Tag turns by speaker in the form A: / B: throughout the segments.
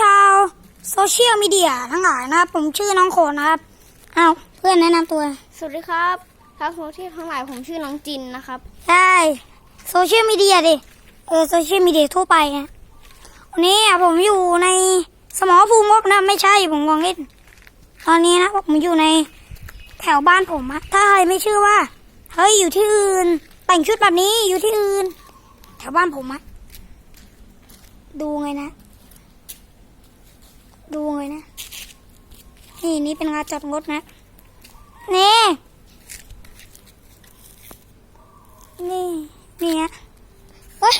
A: ชาวโซเชียลมีเดียทั้งหลายนะครับ ผมชื่อน้องโขนนะครับเอาวเพื่อนแนะนำตัว
B: สวัสดีครับทักโซเชียลทั้งหลายผมชื่อน้องจินนะครับ
A: ใช่โซเชียลมีเดียดิเออโซเชียลมีเดียทั่วไปนะวันนี้อะผมอยู่ในสมรภูมิงบนะ ไม่ใช่ผมกองเล่นตอนนี้นะผมอยู่ในแถวบ้านผมอะถ้าใครไม่เชื่อว่าเฮ้ยอยู่ที่อื่น แต่งชุดแบบนี้อยู่ที่อื่น แถวบ้านผมอะดูไงนะ ดูไงนะ นี่นี่เป็นงานจอดรถนะนี่นี่นี่ฮะเฮ้ย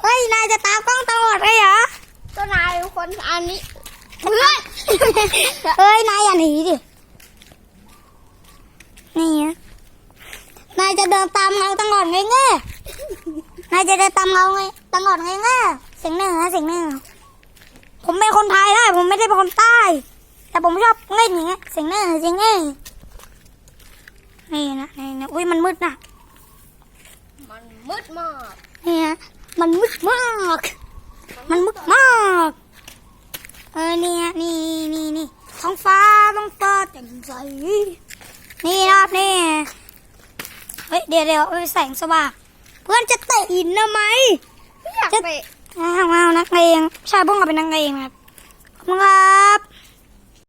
A: เฮ้ย นายจะตามกล้องตลอดเลยเหรอ
B: ก็นายเป็นคนอันนี้เพื่อน
A: เฮ้ย นายอย่าหนีดิ นี่ฮะนายจะเดินตามเงาตลอดไงเงี้ยนายจะเดินตามเงาไงตลอดไงเงี้ยเสียงเหนือเสียงเหนือผมเป็นคนไทยได้ ผมไม่ได้เป็นคนใต้ แต่ผมชอบเล่นอย่างเงี้ยเสียงเหนือเสียงเหนือนี่นะนี่นะอุ้ยมันมืดนะ
B: มันมืดมาก
A: นี่ฮะมันมึกมาก มันมึกมาก เออเนี่ยนี่นี่นี่ท้องฟ้าท้องฟ้าแจ่มใสนี่นะครับนี่เฮ้ยเดี๋ยวเดี๋ยวเอ้ยแสงสว่างเพื่อนจะเตะอินนะไหม
B: ไม่อยาก
A: จะ
B: ไป
A: อ้าวอ้าวนักเลงใช่พวกเราเป็นนักเลงครับขอบคุณครับ